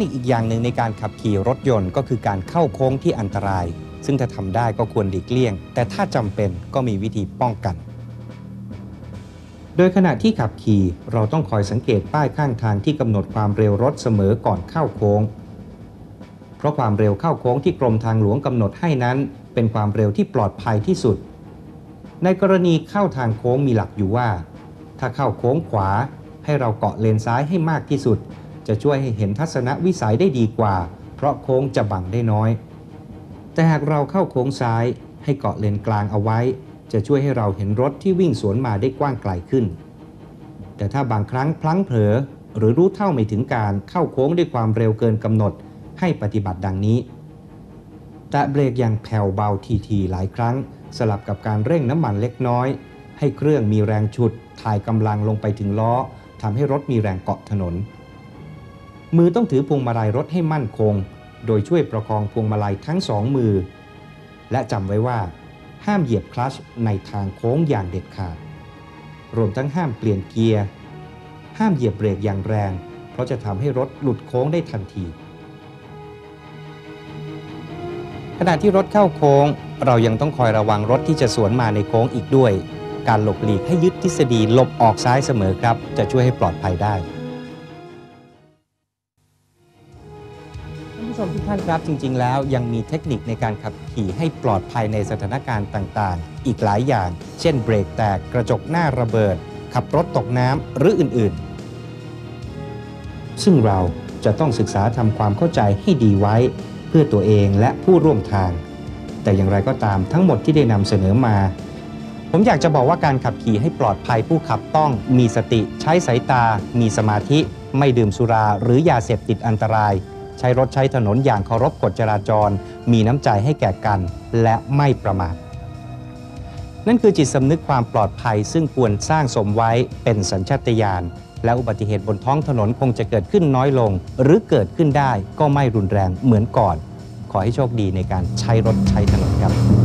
นิคอีกอย่างหนึ่งในการขับขี่รถยนต์ ก็คือการเข้าโค้งที่อันตราย ซึ่งถ้าทำได้ก็ควรหลีกเลี่ยง แต่ถ้าจำเป็นก็มีวิธีป้องกัน โดยขณะที่ขับขี่เราต้องคอยสังเกตป้ายข้างทางที่กำหนดความเร็วรถเสมอก่อนเข้าโค้ง เพราะความเร็วเข้าโค้งที่กรมทางหลวงกำหนดให้นั้น เป็นความเร็วที่ปลอดภัยที่สุด ในกรณีเข้าทางโค้งมีหลักอยู่ว่า ถ้าเข้าโค้งขวาให้เราเกาะเลนซ้ายให้มากที่สุด จะช่วยให้เห็นทัศนวิสัยได้ดีกว่า เพราะโค้งจะบังได้น้อย แต่หากเราเข้าโค้งซ้ายให้เกาะเลนกลางเอาไว้ จะช่วยให้เราเห็นรถที่วิ่งสวนมาได้กว้างไกลขึ้น แต่ถ้าบางครั้งพลั้งเผลอหรือรู้เท่าไม่ถึงการเข้าโค้งด้วยความเร็วเกินกำหนดให้ปฏิบัติดังนี้ แตะเบรกอย่างแผ่วเบาทีๆหลายครั้ง สลับกับการเร่งน้ำมันเล็กน้อย ให้เครื่องมีแรงฉุด ถ่ายกำลังลงไปถึงล้อทำให้รถมีแรงเกาะถนน มือต้องถือพวงมาลัยรถให้มั่นคง โดยช่วยประคองพวงมาลัยทั้งสองมือ และจำไว้ว่า ห้ามเหยียบคลัชในทางโค้งอย่างเด็ดขาด รวมทั้งห้ามเปลี่ยนเกียร์ ห้ามเหยียบเบรกอย่างแรง เพราะจะทำให้รถหลุดโค้งได้ทันทีขณะที่รถเข้าโค้ง เรายังต้องคอยระวังรถที่จะสวนมาในโค้งอีกด้วย การหลบหลีกให้ยึดทฤษฎีหลบออกซ้ายเสมอครับ จะช่วยให้ปลอดภัยได้ ชมทุกท่านครับ จริง ๆ แล้วยังมีเทคนิคในการขับขี่ให้ปลอดภัยในสถานการณ์ต่างๆ อีกหลายอย่าง เช่นเบรกแตกกระจกหน้าระเบิด ขับรถตกน้ำหรืออื่นๆ ซึ่งเราจะต้องศึกษาทำความเข้าใจให้ดีไว้ เพื่อตัวเองและผู้ร่วมทาง แต่อย่างไรก็ตามทั้งหมดที่ได้นำเสนอมา ผมอยากจะบอกว่าการขับขี่ให้ปลอดภัยผู้ขับต้องมีสติ ใช้สายตา มีสมาธิ ไม่ดื่มสุราหรือยาเสพติดอันตราย ใช้รถใช้ถนนอย่างเคารพกฎจราจร มีน้ำใจให้แก่กัน และไม่ประมาทนั่นคือจิตสำนึกความปลอดภัย ซึ่งควรสร้างสมไว้เป็นสัญชาตญาณและอุบัติเหตุบนท้องถนนคงจะเกิดขึ้นน้อยลง หรือเกิดขึ้นได้ก็ไม่รุนแรงเหมือนก่อน ขอให้โชคดีในการใช้รถใช้ถนนครับ